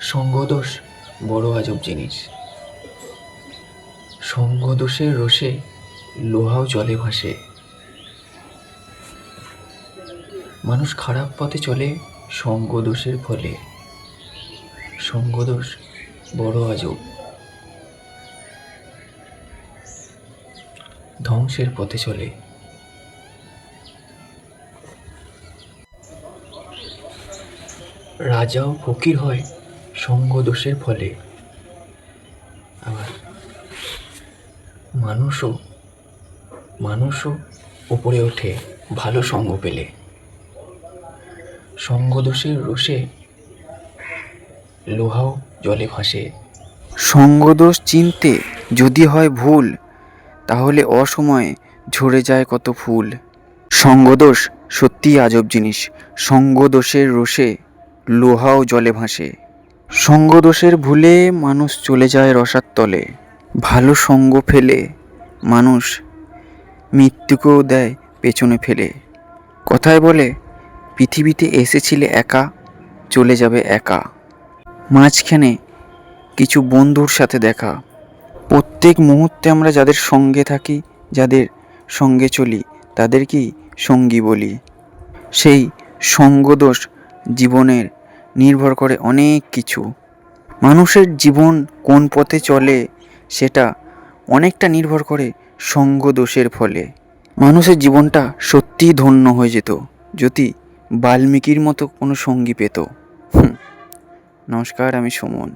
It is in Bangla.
সঙ্গদোষ বড় আজব জিনিস। সঙ্গদোষের রোষে লোহাও জলে ভাসে। মানুষ খারাপ পথে চলে সঙ্গদোষের ফলে। সঙ্গদোষ বড় আজব। ধ্বংসের পথে চলে। রাজাও ফকির হয় সঙ্গদোষের ফলে। আবার মানুষও মানুষও উপরে ওঠে ভালো সঙ্গ পেলে। সঙ্গদোষের রোষে লোহাও জলে ভাসে। সঙ্গদোষ চিনতে যদি হয় ভুল, তাহলে অসময়ে ঝরে যায় কত ফুল। সঙ্গদোষ সত্যিই আজব জিনিস। সঙ্গদোষের রোষে লোহাও জলে ভাসে। সঙ্গদোষের ভুলে মানুষ চলে যায় রসার তলে। ভালো সঙ্গ ফেলে মানুষ মৃত্যুকেও দেয় পেছনে ফেলে। কথায় বলে, পৃথিবীতে এসেছিলে একা, চলে যাবে একা। মাঝখানে কিছু বন্ধুর সাথে দেখা। প্রত্যেক মুহূর্তে আমরা যাদের সঙ্গে থাকি, যাদের সঙ্গে চলি, তাদেরকেই সঙ্গী বলি। সেই সঙ্গদোষ জীবনের নির্ভর করে অনেক কিছু। মানুষের জীবন কোন পথে চলে সেটা অনেকটা নির্ভর করে সঙ্গ দোষের ফলে। মানুষের জীবনটা সত্যি ধন্য হয়ে যেত যদি বাল্মীকির মতো কোনো সঙ্গী পেত। নমস্কার, আমি সুমন।